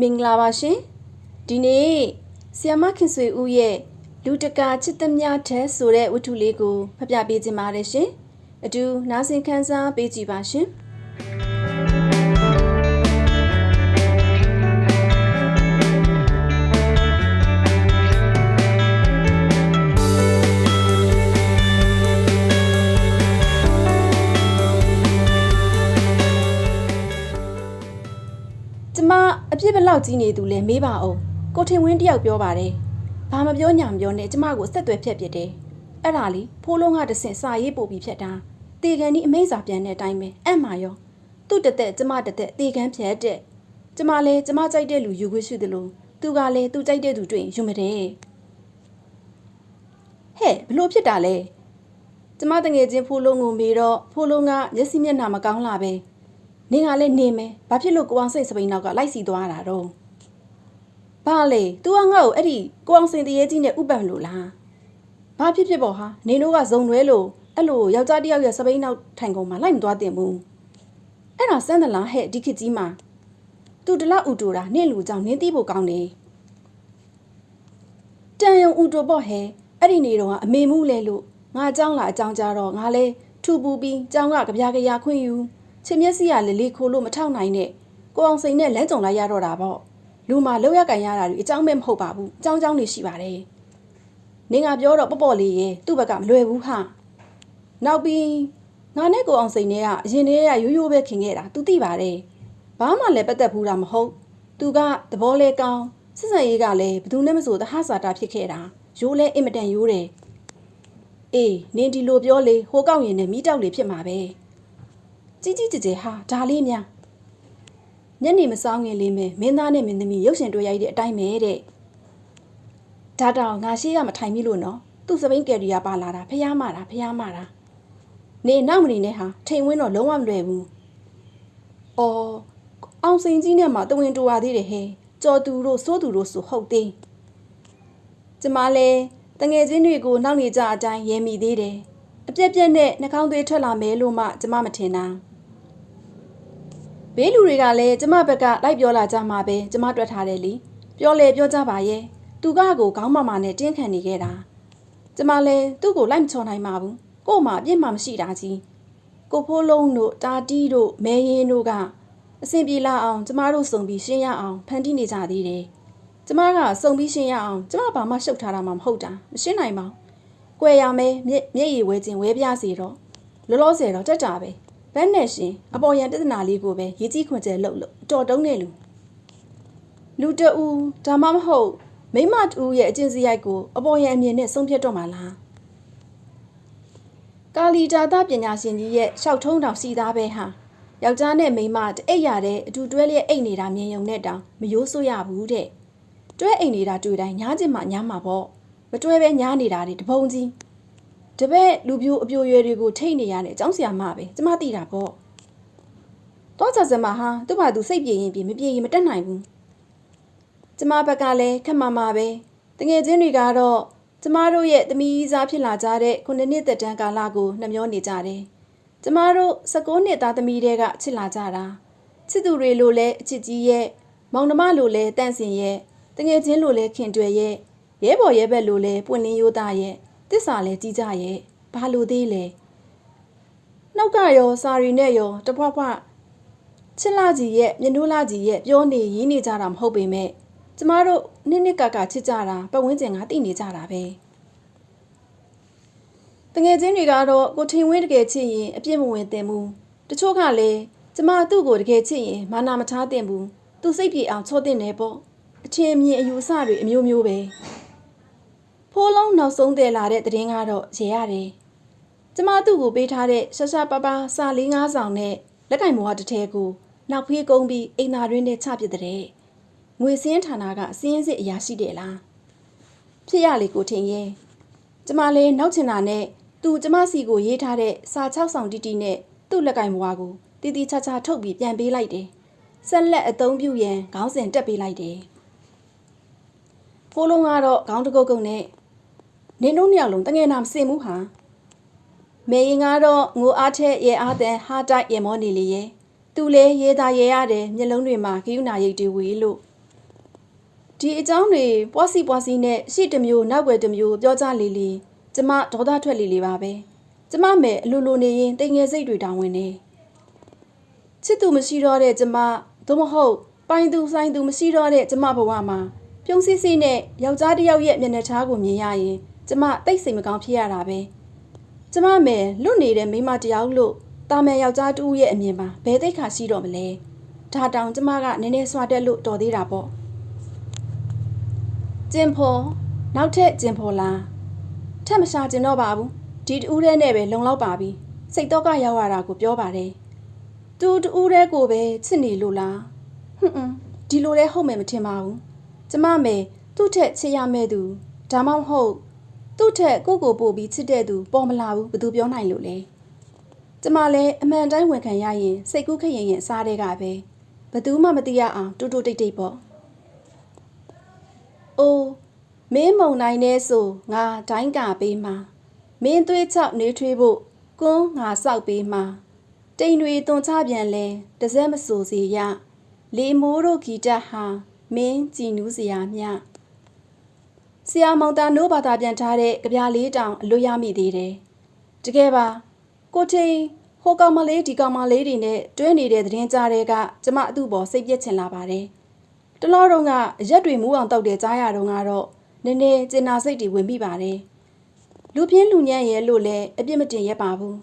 မင်္ဂလာပါရှင်ဒီနေ့ဆီယမခင်ဆွေဦးရဲ့လူတကာချစ်သမျှတဲ့ဆိုတဲ့ဝတ္ထုလေးကိုဖပြပေးခြင်းပါတယ်ရှင်အတူနားဆင်ခန်းစားပေးကြည့်ပါရှင် လောက်ကြီးနေသူလဲမေးပါအောင်ကိုထင်ဝင်းတယောက်ပြောပါတယ်ဘာမပြောညာမပြောနဲ့ကျမကိုဆက်သွယ်ဖြတ်ပြစ်တယ်အဲ့ဒါလီဖိုးလုံးကတဆင့်စာရေးပို့ပြီးဖြတ်တာတေကန်ဒီအမိန့်စာပြန်တဲ့အတိုင်းပဲအဲ့မှာရောသူ့တသက်ကျမတသက်တေကန်ဖြတ်တဲ့ကျမလဲကျမကြိုက်တဲ့လူယူခွင့်ရှိတယ်လို့သူကလည်းသူကြိုက်တဲ့သူတွေ့ရင်ယူမတယ်ဟဲ့ဘလို့ဖြစ်တာလဲကျမတငယ်ချင်းဖိုးလုံးကိုမေးတော့ဖိုးလုံးကမျက်စိမျက်နှာမကောင်းလာပဲ နင်ကလည်းနေမယ်ဘာဖြစ်လို့ကိုအောင်စိတ်စပိန်နောက်ကလိုက်စီသွားတာတော့ဘာလဲ तू ကငါ့ကိုအဲ့ဒီကိုအောင်စင်တရေကြီးနဲ့ဥပန်လို့လားဘာဖြစ်ဖြစ်ပေါ့ဟာနင်တို့ကဇုံရွဲလို့အဲ့လိုယောက်ျားတစ်ယောက်ရဲ့စပိန်နောက်ထိုင်ကုန်မှာလိုက်မသွားတင်ဘူးအဲ့ဒါစမ်းသလားဟဲ့ဒီခေတ်ကြီးမှာ तू တလောက်ဥတူတာနင့်လူကြောင့်နင်းသိဖို့ကောင်းတယ်တန်ယုံဥတူပေါ့ဟဲ့အဲ့ဒီနေတော့ကအမေမှုလဲလို့ငါအကြောင်းလားအကြောင်းကြတော့ငါလဲထူပူပြီးကြောင်းကကြပြားကြရာခွင့်ယူ ချင်မျက်စိကလေလေခိုးလို့မထောက်နိုင်နဲ့ကိုအောင်စိန်နဲ့လမ်းကြုံလိုက်ရတော့တာပေါ့လူမှာလောက်ရကန်ရတာတွေအကြောင်းပဲမဟုတ်ပါဘူးအကြောင်းကြောင်းတွေရှိပါတယ်နင်ကပြောတော့ပေါ့ပေါ့လေးရဲ့သူ့ဘက်ကမလွယ်ဘူးဟာနောက်ပြီးငါနဲ့ကိုအောင်စိန်နဲ့ကအရင်တည်းကရိုးရိုးပဲခင်ခဲ့တာ तू သိပါတယ်ဘာမှလည်းပတ်သက်ဘူးတာမဟုတ် तू ကသဘောလဲကောင်းစစ်စံရေးကလည်းဘယ်သူနဲ့မဆိုသဟစာတာဖြစ်ခဲ့တာရိုးလဲအင်မတန်ရိုးတယ်အေးနင်ဒီလိုပြောလေဟိုကောက်ရင်နဲ့မိတောက်လေးဖြစ်မှာပဲ ကြီးကြီးကျယ်ကျယ်ဟာဒါလေးများညနေမစောင်းခင်လေးမဲ့မင်းသားနဲ့မင်းသမီးရုပ်ရှင်တွေ့ရိုက်တဲ့အတိုင်းပဲတဲ့ဒါတောင်ငါရှိရမထိုင်မိလို့နော်သူ့စပိန်ကယ်ရီယာပါလာတာဖျားမတာဖျားမတာနေနောက်မနေနဲ့ဟာထိန်ဝင်းတော့လုံးဝမလွယ်ဘူးအော်အောင်စိန်ကြီးနဲ့မှတဝင်းတူပါသေးတယ်ဟဲ့ကြော်သူတို့စိုးသူတို့ဆိုဟုတ်သေးကျမလဲတငယ်ချင်းတွေကိုနောက်နေကြအတိုင်းရဲမိသေးတယ်အပြက်ပြက်နဲ့နှာခေါင်းသွေးထွက်လာမယ်လို့မှကျမမထင်တာ ဘေးလူတွေကလည်းကျမဘက်ကလိုက်ပြောလာကြမှာပဲကျမတွက်ထားတယ်လीပြောလေပြောကြပါရဲ့သူကကိုခေါင်းမမနဲ့တင်းခံနေခဲ့တာကျမလည်းသူ့ကိုလိုက်မချော်နိုင်ပါဘူးကို့မှာအပြစ်မှမရှိတာကြီးကိုဖိုးလုံးတို့တာတီးတို့မဲရင်တို့ကအဆင်ပြေလာအောင်ကျမတို့စုံပြီးရှင်းရအောင်ဖန်တီးနေကြသေးတယ်ကျမကစုံပြီးရှင်းရအောင်ကျမဘာမှရှုပ်ထားတာမှမဟုတ်တာမရှင်းနိုင်ပါဘူးကွယ်ရမယ်မျက်မျက်ရည်ဝဲခြင်းဝဲပြစီတော့လောလောဆယ်တော့တက်တာပဲ ဘက်နဲ့ရှင်အပေါ်ရန်ပြဿနာလေးကိုပဲရေးကြည့်ခွင့်ကျဲလှုပ်လို့တော်တုံးနေလူလူတအူဒါမှမဟုတ်မိမတူရဲ့အကျင့်စရိုက်ကိုအပေါ်ရန်အမြင်နဲ့ဆုံးဖြတ်တော့မှာလားကာလီတာသပညာရှင်ကြီးရဲ့ရှောက်ထုံးတောင်စီသားပဲဟာယောက်ျားနဲ့မိန်းမတအိတ်ရတဲ့အတူတွဲလျက်အိတ်နေတာမြင်ယုံနဲ့တောင်မရိုးဆိုးရဘူးတဲ့တွဲအိတ်နေတာတွေ့တိုင်းညားကျင်မှညားမှာပေါ့မတွဲပဲညားနေတာတွေတပုံကြီး တပည့်လူပြိုအပြိုရွယ်တွေကိုထိတ်နေရတဲ့အကြောင်းဆရာမပဲကျမသိတာပေါ့တော့ချက်စမဟာသူ့ဘာသူစိတ်ပြေရင်ပြေမပြေရင်မတက်နိုင်ဘူးကျမဘက်ကလည်းခက်မမပဲတငယ်ချင်းတွေကတော့ကျမတို့ရဲ့သမီးစားဖြစ်လာကြတဲ့ခုနှစ်နှစ်သက်တမ်းကာလကိုနှမျောနေကြတယ်ကျမတို့16နှစ်သားသမီးတွေကချစ်လာကြတာချစ်သူတွေလိုလဲအချစ်ကြီးရဲ့မောင်နှမလိုလဲတန့်စင်ရဲ့တငယ်ချင်းလိုလဲခင်တွယ်ရဲ့ရဲဘော်ရဲဘက်လိုလဲပွင့်လင်းရိုးသားရဲ့ တစ္ဆာလဲကြီးကြရဲ့ဘာလို့သေးလဲနှုတ်ကရောစာရီနဲ့ရောတဖွားဖွားချစ်လာကြီးရဲ့မြနိုးလာကြီးရဲ့ပြောနေရင်းနေကြတာမဟုတ်ပေမဲ့ကျမတို့နှစ်နှစ်ကကချစ်ကြတာပတ်ဝန်းကျင်ကသိနေကြတာပဲတငယ်ချင်းတွေကတော့ကိုထင်ဝင်းတကယ်ချစ်ရင်အပြစ်မဝင်သင့်ဘူးတချို့ကလည်းကျမသူ့ကိုတကယ်ချစ်ရင်မာနာမထားသင့်ဘူးသူစိတ်ပြေအောင်ချော့သင့်တယ်ပေါ့အချင်းအမြင်အယူအဆတွေအမျိုးမျိုးပဲ ဖိုးလုံးနောက်ဆုံးတည်လာတဲ့သတင်းကတော့ရေရတယ်။ကျမသူ့ကိုပေးထားတဲ့ရှာရှာပါပါစာလေးငါးဆောင်နဲ့လက်ကင်မောဟတစ်ထဲကိုနောက်ဖေးကုန်းပြီးအိမ်သာတွင်းထဲချပစ်တဲ့ငွေစင်းဌာနကစင်းစစ်အရာရှိတယ်လား။ဖြစ်ရလေကိုထင်ရဲ့ကျမလည်းနောက်ချင်တာနဲ့သူကျမစီကိုရေးထားတဲ့စာ6ဆောင်တီတီနဲ့သူ့လက်ကင်မောဟကိုတီတီချာချာထုတ်ပြီးပြန်ပေးလိုက်တယ်။ဆက်လက်အသုံးပြုရန်ခေါင်းစဉ်တက်ပေးလိုက်တယ်။ဖိုးလုံးကတော့ခေါင်းတကုတ်ကုတ်နဲ့ နင်တို့နှစ်ယောက်လုံးတငယ်နာမစင်ဘူးဟာမေရင်ကတော့ငိုအားထက်ရဲအားတဲ့ဟာတိုက်ရဲမောနေလေရဲ့သူလဲရဲသားရဲရတယ်မျက်လုံးတွေမှာဂိယူနာရိတ်တွေဝေးလို့ဒီအကြောင်းတွေပွားစီပွားစီနဲ့ရှေ့တစ်မျိုးနောက်ွယ်တစ်မျိုးပြောကြလေလေကျမဒေါသထွက်လေလေပါပဲကျမမယ်အလိုလိုနေရင်တိမ်ငယ်စိတ်တွေတောင်းဝင်နေချစ်သူမရှိတော့တဲ့ကျမသို့မဟုတ်ပိုင်သူဆိုင်သူမရှိတော့တဲ့ကျမဘဝမှာပြုံးစစ်စစ်နဲ့ယောက်ျားတစ်ယောက်ရဲ့မျက်နှာသားကိုမြင်ရရင် ကျမတိတ်ဆိတ်မကောင်းဖြစ်ရတာပဲကျမမယ်လွတ်နေတဲ့မိန်းမတစ်ယောက်လို့တာမယ်ယောက်ျားတူရဲ့အမြင်ပါဘယ်သိက္ခာရှိတော့မလဲဒါတောင်ကျမကနည်းနည်းစွာတက်လို့တော်သေးတာပေါ့ကျင်ဖော်နောက်ထပ်ကျင်ဖော်လားထက်မရှာကျင်တော့ပါဘူးဒီတူးထဲနဲ့ပဲလုံလောက်ပါပြီစိတ်တော့ကရောက်ရတာကိုပြောပါတယ်သူတူးထဲကိုပဲချစ်နေလို့လားဟွန်းဟွန်းဒီလိုလဲဟုတ်မယ်မထင်ပါဘူးကျမမယ်သူ့ထက်ချစ်ရမဲ့သူဒါမှမဟုတ် သူ့ထက်ကိုကိုပို့ပြီးချစ်တဲ့သူပေါ်မလာဘူးဘယ်သူပြောနိုင်လို့လဲကျမလည်းအမှန်တိုင်းဝန်ခံရရင်စိတ်ကူးခရင်ရင်စားတဲ့ကပဲဘယ်သူမှမသိရအောင်တူတူတိတ်တိတ်ပေါ့အိုးမင်းမုံနိုင်နေဆိုငါဒိုင်းကာပေးမှာမင်းသွေးချောက်နေထွေးဖို့ကွန်းငါစောက်ပေးမှာတိမ်တွေတွန်ချပြန်လဲတစက်မဆိုစီရလေမိုးတို့ဂီတဟာမင်းကြည်နူးစရာမြ ဆရာမောင်တာနိုးဘာသာပြန်ထားတဲ့ကြပြလေးတောင်အလွတ်ရမိသေးတယ်တကယ်ပါကိုထိန်ဟိုကောင်မလေးဒီကောင်မလေးတွေနဲ့တွဲနေတဲ့သတင်းကြားတဲ့ကကျမအသူ့ပေါ်စိတ်ပြက်ချင်လာပါတယ် တလောတော့ကရက်တွေမူးအောင်တောက်တယ်ကြားရတော့ကတော့နည်းနည်းကျင်နာစိတ်တွေဝင်မိပါတယ်လူပြင်းလူညံ့ရဲ့လို့လည်းအပြစ်မတင်ရက်ပါဘူး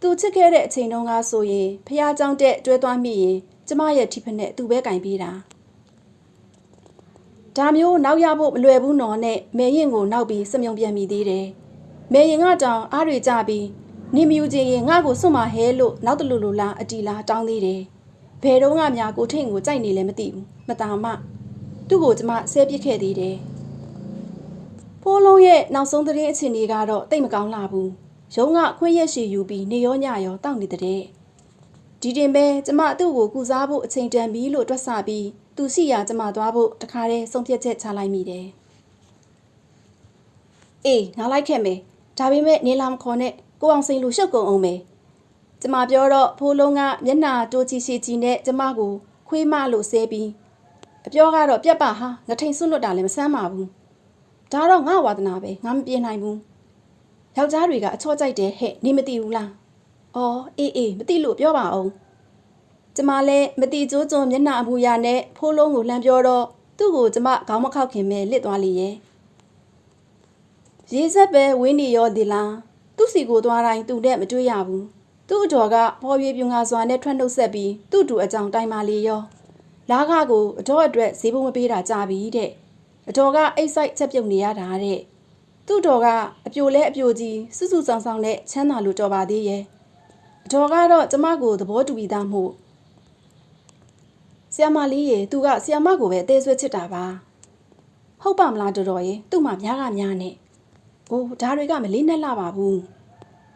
သူချစ်ခဲ့တဲ့အချိန်တုန်းကဆိုရင်ဖះเจ้าတဲ့တွဲသွားမိရင်ကျမရဲ့ထိဖက်နဲ့သူပဲကင်ပေးတာ ဒါမျိုးနောက်ရဖို့မလွယ်ဘူးနော်နဲ့မဲရင်ကိုနောက်ပြီးစမြုံပြန်မိသေးတယ်မဲရင်ကတောင်အားတွေကြပြီးနေမယူခြင်းရင်ငါ့ကိုစွန့်မဟဲလို့နောက်တလူလူလားအတီလားတောင်းသေးတယ်ဘယ်တော့မှများကိုထိန်ကိုကြိုက်နေလဲမသိဘူးမตาမသူ့ကိုကျမဆဲပစ်ခဲ့သေးတယ်ဖိုးလုံးရဲ့နောက်ဆုံးသတင်းအခြေအနေကတော့တိတ်မကောင်းလာဘူးရုံးကခွင့်ရက်ရှည်ယူပြီးနေရောညရောတောက်နေတဲ့ဒီတင်ပဲကျမသူ့ကိုကုစားဖို့အချိန်တန်ပြီလို့တွက်ဆပြီး သူရှိရာကျမသွားဖို့တခါတည်းဆုံးဖြတ်ချက်ချလိုက်မိတယ်အေးငါလိုက်ခဲ့မယ်ဒါပေမဲ့နေလာမခေါ်နဲ့ကိုအောင်စိန်လူရှုပ်ကုန်အောင်မယ်ကျမပြောတော့ဖိုးလုံးကမျက်နှာတိုးချီရှိချီနဲ့ကျမကိုခွေးမလို့ဆဲပြီးအပြောကတော့ပြက်ပါဟာငထိန်ဆွတ်လွတ်တာလည်းမဆမ်းပါဘူးဒါတော့ငါဝါသနာပဲငါမပြေနိုင်ဘူးယောက်ျားတွေကအချော့ကြိုက်တယ်ဟဲ့နေမသိဘူးလားအော်အေးအေးမသိလို့ပြောပါအောင် ကျမလည်းမတိကျိုးကျုံမျက်နှာအမူအရာနဲ့ဖိုးလုံးကိုလှမ်းပြောတော့သူ့ကိုကျမခေါင်းမခောက်ခင်မဲ့လစ်သွားလေရဲ့ရေးဆက်ပဲဝင်းနေရောဒီလားသူ့စီကိုသွားတိုင်းသူနဲ့မတွေ့ရဘူးသူ့အတော်ကပေါ်ပြေပြူငါစွာနဲ့ထွက်နှုတ်ဆက်ပြီးသူ့တူအကြောင်းတိုင်ပါလေရောလားခကိုအတော်အတွက်ဈေးဖို့မပေးတာကြပြီတဲ့အတော်ကအိတ်ဆိုင်ချက်ပြုတ်နေရတာတဲ့သူ့တော်ကအပြိုလဲအပြိုကြီးစွစွဆောင်ဆောင်နဲ့ချမ်းသာလို့တော်ပါသေးရဲ့အတော်ကတော့ကျမကိုသဘောတူပြီးသားမို့ ဆီယမလေးရေသူကဆီယမကိုပဲအသေးဆွဲချစ်တာပါဟုတ်ပါမလားတော်တော်ရေသူ့မှာများကများနဲ့အိုးဒါတွေကမလေးနဲ့လှပါဘူး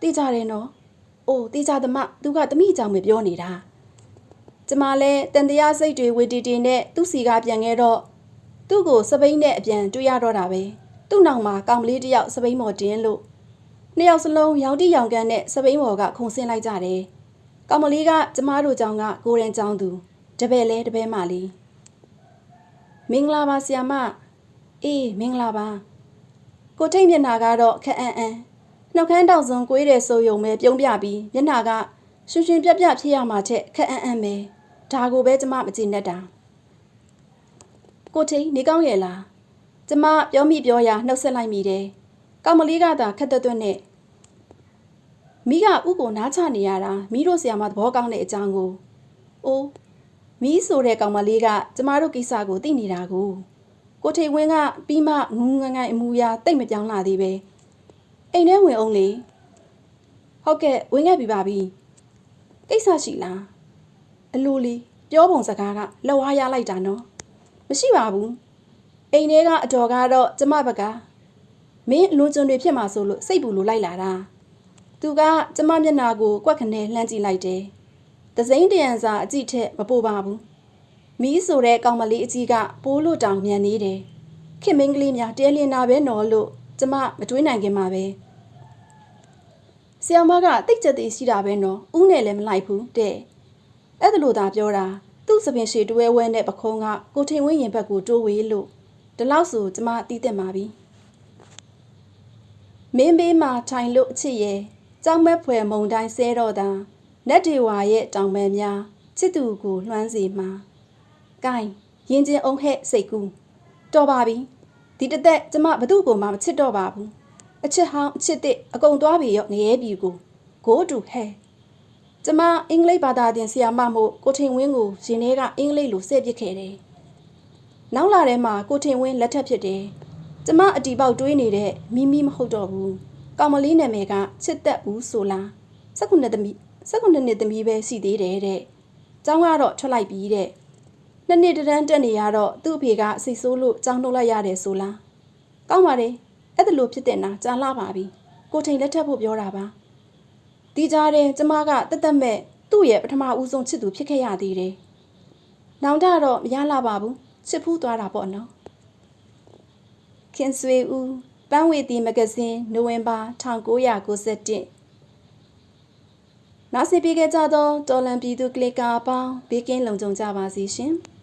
သိကြတယ်နော်။အိုးတေချာသမသူကတမိအကြောင်းပဲပြောနေတာ။ကျမလည်းတန်တရားစိတ်တွေဝေတီတီနဲ့သူ့စီကပြန်ခဲ့တော့သူ့ကိုစပိန်နဲ့အပြန်တွေ့ရတော့တာပဲ။သူ့နောက်မှာကောင်ကလေးတစ်ယောက်စပိန်မော်တင်းလို့နှစ်ယောက်စလုံးရောင်တိရောင်ကန်နဲ့စပိန်မော်ကခုန်ဆင်းလိုက်ကြတယ်။ကောင်မလေးကကျမတို့ကြောင့်ကကိုရန်ကြောင်းသူ တပည့်လဲတပည့်မလေး။မင်္ဂလာပါဆီယမ။အေးမင်္ဂလာပါ။ကိုထိတ်မျက်နှာကတော့ခက်အံ့အံ့နှုတ်ခမ်းတောင်စုံကိုွေးတဲ့ဆိုယုံပဲပြုံးပြပြီးမျက်နှာကရှင်ရှင်ပြက်ပြက်ဖြစ်ရမှာချက်ခက်အံ့အံ့ပဲဒါကိုပဲကျမမကြည့်နဲ့တာကိုထိန်နေကောင်းရဲ့လားကျမပြောမိပြောရာနှုတ်ဆက်လိုက်မိတယ်ကောင်မလေးကသာခက်သွက်သွက်နဲ့မိကဥကိုနားချနေရတာမိတို့ဆရာမသဘောကောင်းတဲ့အကြောင်းကိုအိုး မိဆိုတဲ့ကောင်မလေးကကျမတို့ကိစ္စကိုသိနေတာကိုကိုထိန်ဝင်းကပြီးမှငူးငငိုင်အမူအရာတိတ်မပြောင်းလာသေးပဲအိမ်ထဲဝင်အောင်လေဟုတ်ကဲ့ဝင်ခဲ့ပြီပါပြီကိစ္စရှိလားအလိုလေးပြောပုံစကားကလက်ဝါးရလိုက်တာနော်မရှိပါဘူးအိမ်ထဲကအတော်ကတော့ကျမဘက်ကမင်းအလွန်ကျွံတွေဖြစ်မှာဆိုလို့စိတ်ပူလို့လိုက်လာတာသူကကျမမျက်နှာကိုကွက်ခနဲလှမ်းကြည့်လိုက်တယ် သစိမ့်တရံစာအကြည့်ထက်မပိုပါဘူးမီးဆိုတဲ့ကောင်မလေးအကြီးကပိုးလို့တောင်မြန်နေတယ်ခင်မင်းကလေးများတဲလင်းနာပဲနော်လို့ကျမမတွေးနိုင်ခင်မှာပဲဆီယမကတိတ်ကြက်သေးရှိတာပဲနော်ဥနဲ့လည်းမလိုက်ဘူးတဲ့အဲ့ဒါလို့သာပြောတာသူ့စပင်ရှည်တွဲဝဲနဲ့ပခုံးကကိုထိန်ဝင်းရင်ဘက်ကိုတိုးဝေးလို့ဒီလောက်ဆိုကျမတီးတက်ပါပြီမင်းဘေးမှာထိုင်လို့အချစ်ရဲ့ကြောင်မက်ဖွယ်မုံတိုင်းဆဲတော့တာ နတ်ဒေဝါရဲ့တောင်ပန်များချစ်သူကိုလွှမ်းစီမှာဂိုင်းရင်ချင်းအောင်ဟဲ့စိတ်ကူးတော်ပါပြီဒီတစ်သက်ကျမဘသူ့ကိုမှမချစ်တော့ပါဘူးအချစ်ဟောင်းအချစ်တစ်အကုန်သွားပြီရောငရဲပြီကိုကိုတူဟဲ့ကျမအင်္ဂလိပ်ဘာသာသင်ဆရာမမို့ကိုထင်ဝင်းကိုရင်ထဲကအင်္ဂလိပ်လိုဆဲပစ်ခဲ့တယ်။နောက်လာထဲမှာကိုထင်ဝင်းလက်ထပ်ဖြစ်တယ်။ကျမအတီပေါက်တွေးနေတဲ့မိမိမဟုတ်တော့ဘူး။ကောင်မလေးနာမည်ကချစ်သက်ဦးဆိုလား။၁၉သမီး ၁၉နှစ်သမီးပဲရှိသေးတယ်တဲ့။ကျောင်းကတော့ထွက်လိုက်ပြီတဲ့။နှစ်နှစ်တန်းတက်နေရတော့သူ့အဖေကစိတ်ဆိုးလို့ကျောင်းထုတ်လိုက်ရတယ်ဆိုလား။ကောင်းပါတယ်။အဲ့ဒါလိုဖြစ်တဲ့နာကြာလာပါပြီ။ကိုထိန်လက်ထပ်ဖို့ပြောတာပါ။ဒီကြားထဲကျမကတက်တက်မဲ့သူ့ရဲ့ပထမဦးဆုံးချစ်သူဖြစ်ခဲ့ရသေးတယ်။နောင်တတော့မရလာပါဘူး။ချစ်ဖူးသွားတာပေါ့နော်။ခင်ဆွေဦးပန်းဝေတီမဂဇင်းနိုဝင်ဘာ1991 နောက်ဆက်ပြီးခဲ့ကြသောတော်လန်ပြည်သူကလစ်ကာအပေါင်းဘေးကင်းလုံခြုံကြပါစေရှင်။